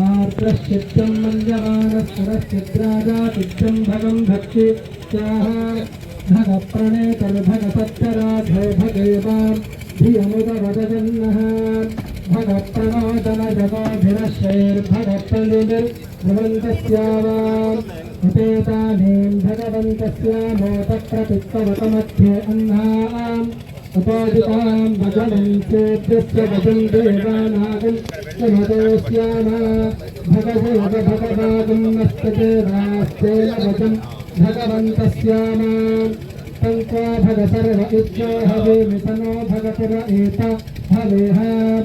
आत्रश्चित्तं मञ्जमानस्पुरश्चिद्राजाचित्तं भगं भक्षि भगप्रणेतर्भगसत्तराधे भगेवां धियमुदवदजन्नः भगप्रवादनजगाभिरश्रैर्भगप्रनिर्भवन्तस्यावाम् उपेतानीं भगवन्तस्या मोदप्रतित्ववतमध्ये अह्नाम् अपादितां भजनं चेद्यस्य भजन् देवानागन् समतोऽस्यामा भगवोग भगवागम् नस्तदेवास्तेन भजन् भगवन्तस्यामा तङ्का भग सर्व हवे मितनो भगतर हवे हाम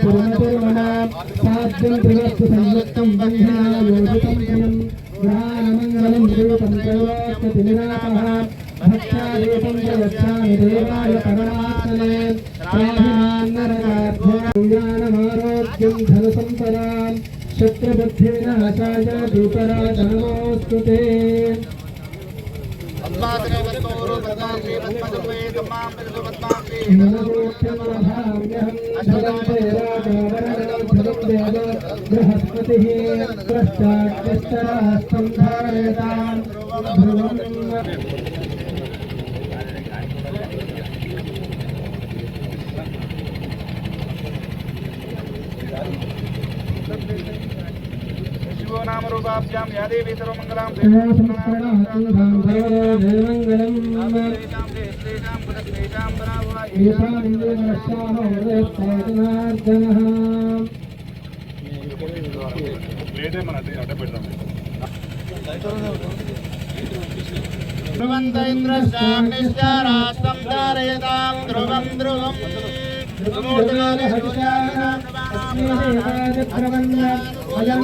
సాధ్యం త్రివస్తు సంయుక్తం బంధాయ యోజితం ప్రియం గ్రహానమంగళం దేవతం త్రయోస్తతి నిరామః భక్త్యాదేవం యచ్చామి बृहस्पतिः पश्चात्यस्तरास्तं धारयताम् ध्रुवम् शिवो नाम रूपाभ्यां या देवी सर्वमङ्गलां ध्रुवन्त इन्द्रश्चाग्निश्च राष्ट्रं धारयतां ध्रुवं ध्रुवम् అయం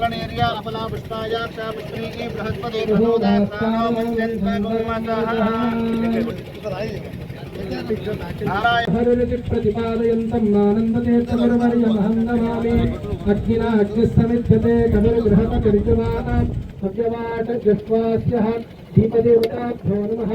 फलनेर्या अपलापुष्पाया चापुष्पी बृहस्पति प्रतिपादयन्तं मानन्दते कविर्वर्यमहं नमामि अग्निना अग्निस्समिध्यते कविर्गृहपतिर्जवान् भव्यवाटजष्वास्यः दीपदेवताभ्यो नमः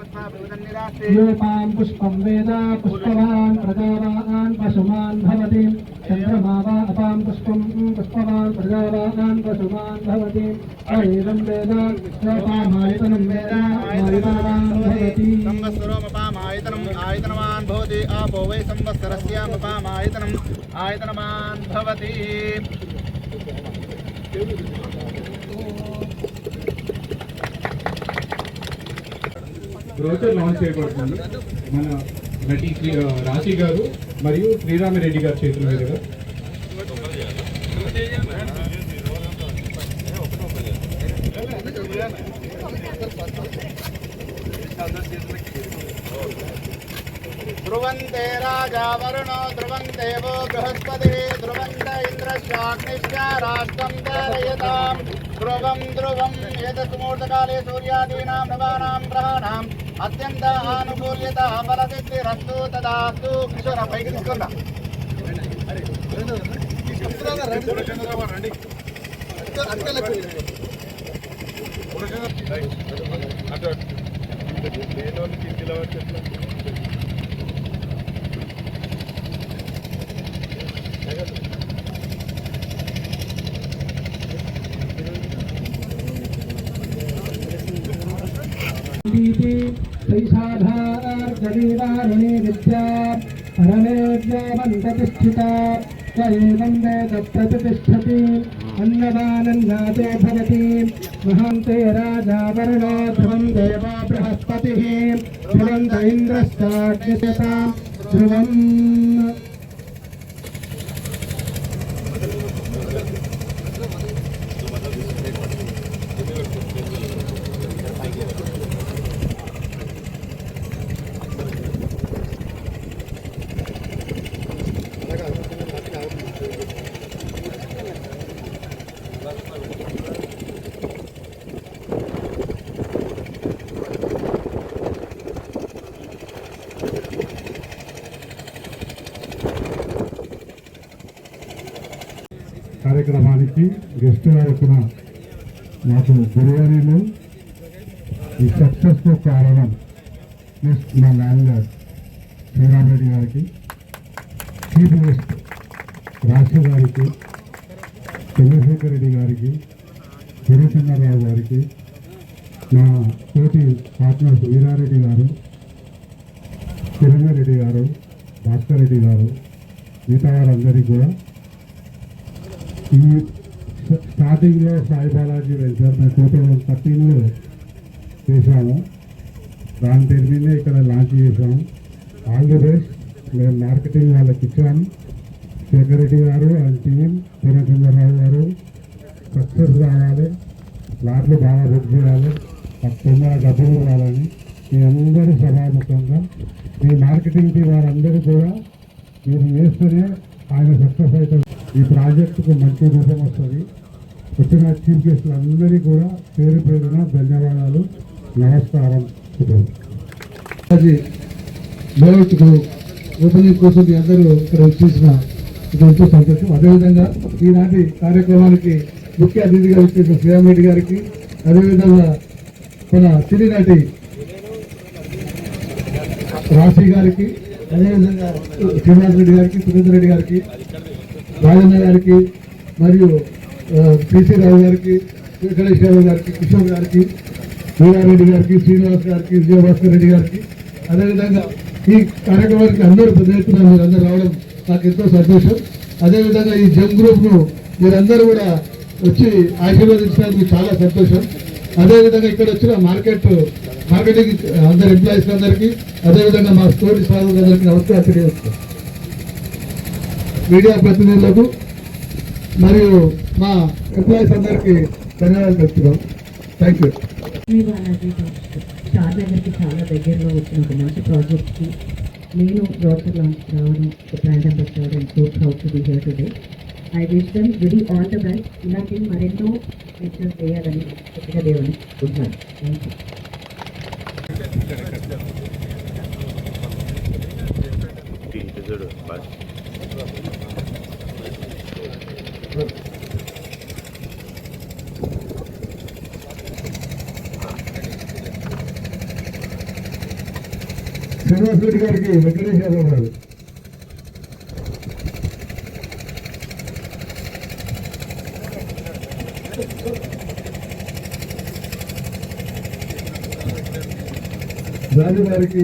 यूपां पुष्पं वेद पुष्पवान् प्रजावान् पशुमान् भवति। चन्द्रमा वा अपां पुष्पं पुष्पवान् प्रजावान् पशुमान् भवति। अयेदं वेद योपामायतनं वेद आयतनवान् भवति। संवत्सरोमपामायतनम् आयतनवान् भवति। आपो वै संवत्सरस्यामपामायतनम् आयतनवान् भवति। బ్రోచర్ లాంచ్ చేయబడుతుంది మన నటి శ్రీ రాశి గారు మరియు శ్రీరామిరెడ్డి గారి చేతుల మీదుగా ध्रुवन्ते राजा वरुणो ध्रुवं देवो बृहस्पतिः ध्रुवन्त इन्द्रश्चाग्निश्च राष्ट्रं धारयताम् ध्रुवं ध्रुवं एतस्मूर्तकाले सूर्यादीनां नवानां ग्रहाणाम् అత్యంత ఆనుకూల్యత ఫలసిద్ధిరస్తు తదాస్తు కిషోర పైకి తీసుకున్నా इति विद्या परमेव्यामन्ततिष्ठिता स एवं वेद प्रतिष्ठति अन्नदानन्नादो भवति महान्ते राजा वरुणो देवा बृहस्पतिः ध्रुवन्त इन्द्रश्चाग्निशता ध्रुवम्। కార్యక్రమానికి గెస్ట్ వచ్చిన నాకు గురువారీలు ఈ సక్సెస్కు కారణం ప్లస్ మా ల్యాండ్ శ్రీరామరెడ్డి గారికి చీఫ్ గెస్ట్ రాష్ట్ర గారికి చంద్రశేఖర్ రెడ్డి గారికి సూర్యచంద్రరావు గారికి నా తోటి పార్ట్నర్స్ వీరారెడ్డి గారు కిరణ్ రెడ్డి గారు భాస్కర్ రెడ్డి గారు మిగతా వారందరికీ కూడా ఈ స్టార్టింగ్లో సాయి బాలాజీ వెళ్తారు. మేము టూ థౌజండ్ థర్టీన్లో చేశాము. దాని పేరు ఇక్కడ లాంచ్ చేశాము. ఆల్ ది బెస్ట్ మేము మార్కెటింగ్ వాళ్ళకి ఇచ్చాము సెక్యూరిటీ గారు అండ్ టీం పూర్ణచంద్రరావు గారు సక్సెస్ కావాలి లాట్లు బాగా బుక్ చేయాలి. తొందర డబ్బులు రావాలని మీ అందరూ సభాముఖంగా మీ మార్కెటింగ్ టీం వారందరూ కూడా మీరు చేస్తేనే ఈ ప్రాజెక్టుకు మంచి రూపం వస్తుంది. వచ్చిన చీఫ్ గెస్టులు అందరికీ కూడా పేరు పేరున ధన్యవాదాలు. నమస్కారం. భగవత్కు ఓపెనింగ్ కోసం మీ అందరూ ఇక్కడ వచ్చేసిన ఇది ఎంతో సంతోషం. అదేవిధంగా ఈనాటి కార్యక్రమానికి ముఖ్య అతిథిగా వచ్చేసిన శ్రీరామరెడ్డి గారికి అదేవిధంగా మన సినీ నటి రాశి గారికి అదేవిధంగా శ్రీనివాస్ రెడ్డి గారికి సురేందర్ రెడ్డి గారికి రాజన్న గారికి మరియు పిసి రావు గారికి వెంకటేష్ యాదవ్ గారికి కిషోర్ గారికి వీరారెడ్డి గారికి శ్రీనివాస్ గారికి విజయభాస్కర్ రెడ్డి గారికి అదేవిధంగా ఈ కార్యక్రమానికి అందరూ పెద్ద ఎత్తున మీరందరూ రావడం నాకు ఎంతో సంతోషం. అదేవిధంగా ఈ జమ్ గ్రూప్ను మీరందరూ కూడా వచ్చి ఆశీర్వదించడానికి చాలా సంతోషం. అదేవిధంగా ఇక్కడ వచ్చిన మార్కెట్ మార్కెటింగ్ అందరు ఎంప్లాయీస్ అందరికీ అదేవిధంగా మా స్టోరీ స్టాఫ్ అందరికీ నమస్కారం తెలియజేస్తాను మీడియా ప్రతినిధులకు మరియు మా ఎంప్లాయీస్ అందరికీ ధన్యవాదాలు తెలుపుతున్నాం. థ్యాంక్ యూ స్టార్ చాలా దగ్గరలో వచ్చిన ఒక మంచి ప్రాజెక్ట్కి నేను బ్రోచర్ లాంచ్ రావడం brand ambassador and so proud to be here today I wish them very all the best ఇలాంటి మరెన్నో ఫీచర్స్ చేయాలని కొద్దిగా దేవుని చూస్తున్నాను థ్యాంక్ యూ శ్రీనివాస్ రెడ్డి గారికి వెంకటేష్ యాదవ్ గారు. రాజు గారికి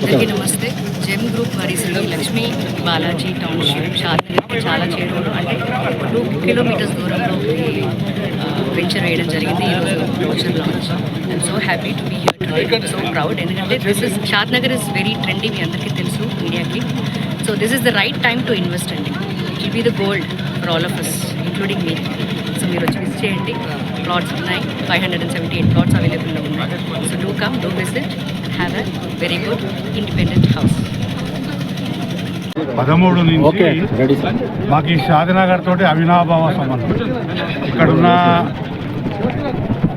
అందరికీ నమస్తే. జెమ్ గ్రూప్ వారి శ్రీ లక్ష్మీ బాలాజీ టౌన్షిప్ షాద్నగర్కి చాలా చేరువలో అంటే టూ కిలోమీటర్స్ దూరంలో వెంచర్ వేయడం జరిగింది. ఈరోజు brochure launch I'm so happy to be here so proud ఎందుకంటే this is Shadnagar is very trendy మీ అందరికీ తెలుసు మీడియాకి so this is the right time to invest అండి it will be the gold for all of us including me so మీరు వచ్చి visit చేయండి. Plots ఉన్నాయి. Five hundred and seventy eight plots అవైలబుల్లో ఉన్నాయి. So do come do visit have a very good independent house పదమూడు నుంచి మాకు ఈ షాదినగర్ తోటి అవినాభావ సంబంధం. ఇక్కడున్న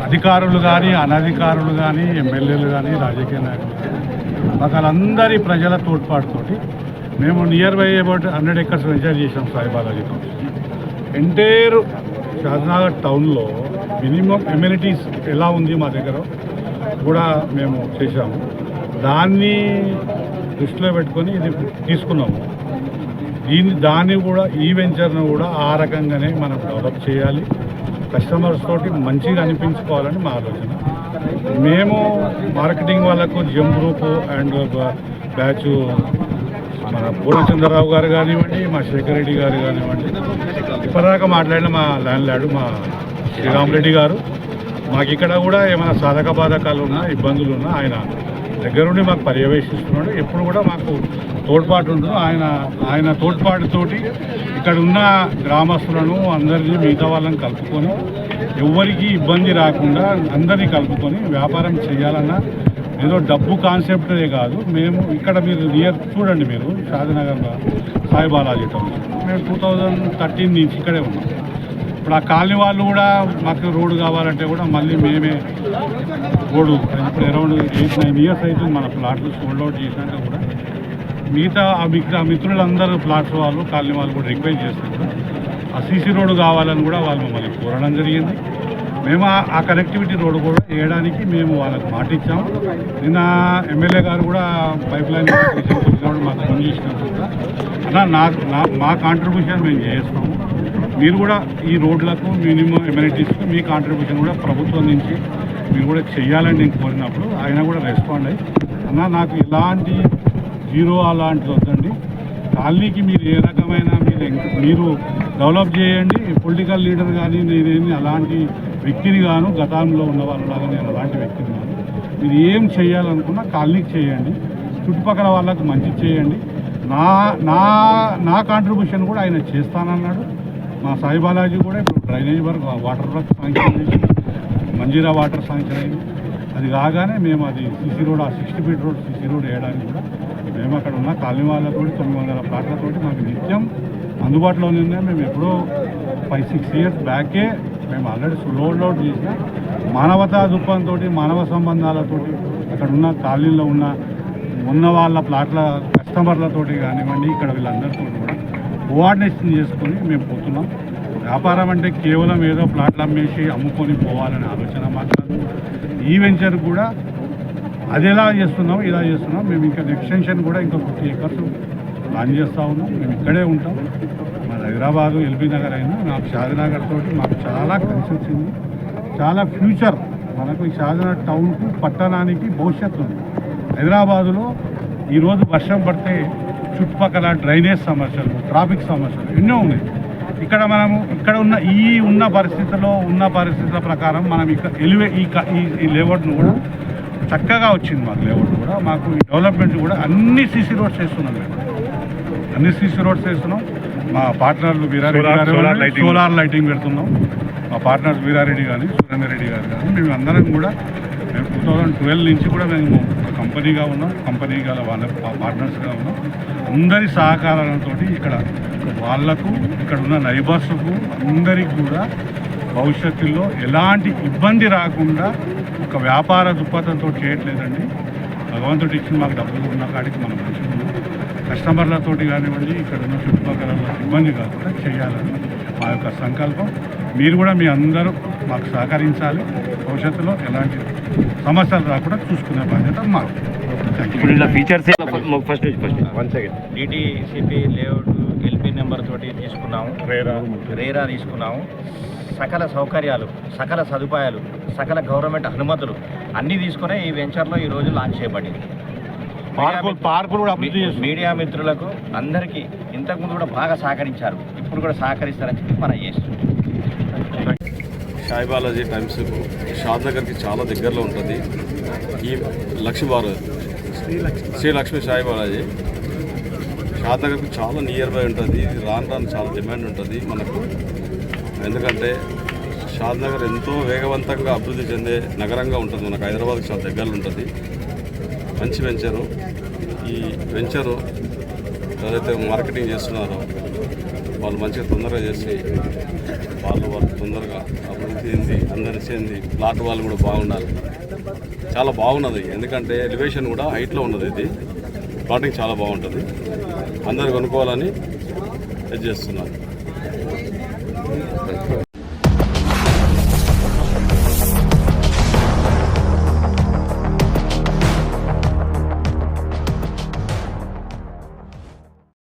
అధికారులు కానీ అనధికారులు కానీ ఎమ్మెల్యేలు కానీ రాజకీయ నాయకులు కానీ మాకు వాళ్ళందరి ప్రజల తోడ్పాటుతోటి మేము nearby about hundred acres venture చేసాం సాయిబాలాజీతో ఎంటైర్ షాద్నగర్ టౌన్లో మినిమం ఎమ్యూనిటీస్ ఎలా ఉంది మా దగ్గర కూడా మేము చేశాము. దాన్ని దృష్టిలో పెట్టుకొని ఇది తీసుకున్నాము. దీన్ని దాన్ని కూడా ఈ వెంచర్ను కూడా ఆ రకంగానే మనం డెవలప్ చేయాలి. కస్టమర్స్ తోటి మంచిగా అనిపించుకోవాలని మా ఆలోచన. మేము మార్కెటింగ్ వాళ్ళకు జిమ్ గ్రూప్ అండ్ బ్యాచ్ మన పూర్ణచంద్రరావు గారు కానివ్వండి మా శేఖర్ రెడ్డి గారు కానివ్వండి. ఇప్పటిదాకా మాట్లాడిన మా ల్యాండ్ ల్యాడు మా శ్రీరామరెడ్డి గారు. మాకు ఇక్కడ కూడా ఏమైనా సాధక బాధకాలు ఉన్నా ఇబ్బందులు ఉన్నా ఆయన దగ్గరుండి మాకు పర్యవేక్షిస్తున్నాడు. ఎప్పుడు కూడా మాకు తోడ్పాటు ఉంటుంది ఆయన ఆయన తోడ్పాటుతోటి ఇక్కడ ఉన్న గ్రామస్తులను అందరినీ మిగతా వాళ్ళని కలుపుకొని ఎవరికి ఇబ్బంది రాకుండా అందరినీ కలుపుకొని వ్యాపారం చేయాలన్నా ఏదో డబ్బు కాన్సెప్టే కాదు. మేము ఇక్కడ మీరు నియర్ చూడండి మీరు షాదీనగర్లో సాయి బాలాజీ టౌన్. మేము టూ థౌజండ్ థర్టీన్ నుంచి ఇక్కడే ఉన్నాం. ఇప్పుడు ఆ కాలనీ వాళ్ళు కూడా మాకు రోడ్డు కావాలంటే కూడా మళ్ళీ మేమే రోడ్డు ఇప్పుడు అరౌండ్ ఎయిట్ నైన్ ఇయర్స్ అవుతుంది మన ప్లాట్లు సోల్డ్ అవుట్ చేసినాక కూడా. మిగతా ఆ మిగతా మిత్రులందరూ ప్లాట్స్ వాళ్ళు కాలనీ వాళ్ళు కూడా రిక్వెస్ట్ చేస్తారు ఆ సీసీ రోడ్డు కావాలని కూడా వాళ్ళు మమ్మల్ని కోరడం జరిగింది. మేము ఆ- కనెక్టివిటీ రోడ్డు కూడా వేయడానికి మేము వాళ్ళకి మాట ఇచ్చాము. నిన్న ఎమ్మెల్యే గారు కూడా పైప్ లైన్ మాకు ఫోన్ చేసినప్పుడు కూడా అలా నా నా- మా కాంట్రిబ్యూషన్ మేము చేస్తాము. మీరు కూడా ఈ రోడ్లకు మినిమం ఎమ్యూనిటీస్కి మీ కాంట్రిబ్యూషన్ కూడా ప్రభుత్వం నుంచి మీరు కూడా చెయ్యాలని నేను కోరినప్పుడు ఆయన కూడా రెస్పాండ్ అయ్యి అన్న నాకు ఇలాంటి జీరో అలాంటిది వద్దండి. కాలనీకి మీరు ఏ రకమైన మీరు మీరు డెవలప్ చేయండి. పొలిటికల్ లీడర్ కానీ నేనేమి అలాంటి వ్యక్తిని గాను గతంలో ఉన్న వాళ్ళలాగా నేను అలాంటి వ్యక్తిని కాను మీరు ఏం చేయాలనుకున్నా కాలనీకి చేయండి. చుట్టుపక్కల వాళ్ళకు మంచి చేయండి. నా నా నా కాంట్రిబ్యూషన్ కూడా ఆయన చేస్తానన్నాడు. మా సాయి బాలాజీ కూడా ఇప్పుడు డ్రైనేజ్ వరకు వాటర్ వర్క్ శాంక్షన్ చేసి మంజీరా వాటర్ శాంక్షన్ అయింది. అది కాగానే మేము అది సిసి రోడ్ ఆ sixty feet road CC road వేయడానికి కూడా మేము అక్కడ ఉన్న కాలనీ వాళ్ళతో తొమ్మిది వందల ప్లాట్లతోటి మాకు నిత్యం అందుబాటులో ఉన్నాయి మేము ఎప్పుడో ఫైవ్ సిక్స్ ఇయర్స్ బ్యాకే మేము ఆల్రెడీ లోడ్ అవుట్ మానవతా దృక్పథంతో మానవ సంబంధాలతో అక్కడ ఉన్న కాలనీలో ఉన్న ఉన్న వాళ్ళ ప్లాట్ల కస్టమర్లతోటి కానివ్వండి ఇక్కడ వీళ్ళందరితో కూడా కోఆర్డినేషన్ చేసుకొని మేము పోతున్నాం. వ్యాపారం అంటే కేవలం ఏదో ప్లాట్లు అమ్మేసి అమ్ముకొని పోవాలనే ఆలోచన మాట్లాడు ఈ వెంచర్ కూడా అది ఎలా చేస్తున్నాం ఇలా చేస్తున్నాం మేము ఇంకా ఎక్స్టెన్షన్ కూడా ఇంకా ఫిఫ్టీ ఏకర్స్ ప్లాన్ చేస్తూ ఉన్నాం. మేము ఇక్కడే ఉంటాం. మా హైదరాబాదు ఎల్బీ నగర్ అయినా నాకు షాదీనగర్ తోటి మాకు చాలా కలిసి వచ్చింది. చాలా ఫ్యూచర్ మనకు ఈ షాదినగర్ టౌన్కు పట్టణానికి భవిష్యత్తు ఉంది. హైదరాబాదులో ఈరోజు వర్షం పడితే చుట్టుపక్కల డ్రైనేజ్ సమస్యలు ట్రాఫిక్ సమస్యలు ఎన్నో ఉన్నాయి. ఇక్కడ మనము ఇక్కడ ఉన్న ఈ ఉన్న పరిస్థితుల్లో ఉన్న పరిస్థితుల ప్రకారం మనం ఇక్కడ ఎలివే ఈ ఈ- ఈ లేఅవుట్ను కూడా చక్కగా వచ్చింది మాకు లేఅవుట్ కూడా. మాకు డెవలప్మెంట్ కూడా అన్ని సీసీ రోడ్స్ వేస్తున్నాం మేము. అన్ని సీసీ రోడ్స్ వేస్తున్నాం. మా పార్ట్నర్లు వీరారెడ్డి గారు సోలార్ లైటింగ్. పెడుతున్నాం. మా పార్ట్నర్స్ వీరారెడ్డి కానీ సురేందర్ రెడ్డి గారు కానీ మేము అందరం కూడా మేము టూ థౌజండ్ ట్వెల్వ్ నుంచి కూడా మేము కంపెనీగా ఉన్నాం. కంపెనీగా వాళ్ళ పార్ట్నర్స్గా ఉన్నాం. అందరి సహకారాలతో ఇక్కడ వాళ్ళకు ఇక్కడ ఉన్న నైబర్స్కు అందరికి కూడా భవిష్యత్తులో ఎలాంటి ఇబ్బంది రాకుండా ఒక వ్యాపార దృక్పథంతో చేయట్లేదండి. భగవంతుడు ఇచ్చిన మాకు డబ్బులు ఉన్న కాడికి మనం మంచిగా కస్టమర్లతోటి కానివ్వండి ఇక్కడ ఉన్న చుట్టుపక్కల ఇబ్బంది కాకుండా చేయాలని మా యొక్క సంకల్పం. మీరు కూడా మీ అందరూ మాకు సహకరించాలి. భవిష్యత్తులో ఎలాంటి సమస్యలు రాకుండా చూసుకునే బాధ్యత మాకు. ఇప్పుడు ఇలా features first first one second DTCP layout LP number తోటి తీసుకున్నాము. రేరా రేరా తీసుకున్నాము. సకల సౌకర్యాలు సకల సదుపాయాలు సకల గవర్నమెంట్ అనుమతులు అన్నీ తీసుకునే ఈ వెంచర్లో ఈ రోజు లాంచ్ చేయబడింది. పార్కులు పార్కులు కూడా అభివృద్ధి మీడియా మిత్రులకు అందరికీ ఇంతకుముందు కూడా బాగా సహకరించారు. ఇప్పుడు కూడా సహకరిస్తారని చెప్పి మనం చేస్తున్నాం. సాయి బాలాజీ టైమ్స్ షాద్ నగర్కి చాలా దగ్గరలో ఉంటుంది. ఈ లక్ష్మీ బారు శ్రీ లక్ష్మీ సాయి బాలాజీ. షాద్ నగర్కి చాలా నియర్ బై ఉంటుంది. ఇది రాను రాను చాలా డిమాండ్ ఉంటుంది మనకు. ఎందుకంటే షాద్ నగర్ ఎంతో వేగవంతంగా అభివృద్ధి చెందే నగరంగా ఉంటుంది. మనకు హైదరాబాద్కి చాలా దగ్గరలో ఉంటుంది. మంచి వెంచరు ఈ వెంచరు ఎవరైతే మార్కెటింగ్ చేస్తున్నారో వాళ్ళు మంచిగా తొందరగా చేసి వాళ్ళు వాళ్ళు తొందరగా అభివృద్ధి చెంది అందరి చెంది ప్లాట్ వాళ్ళు కూడా బాగుండాలి. చాలా బాగున్నది. ఎందుకంటే ఎలివేషన్ కూడా హైట్లో ఉన్నది ఇది. ప్లాటింగ్ చాలా బాగుంటుంది. అందరు కొనుక్కోవాలని ఇది చేస్తున్నారు.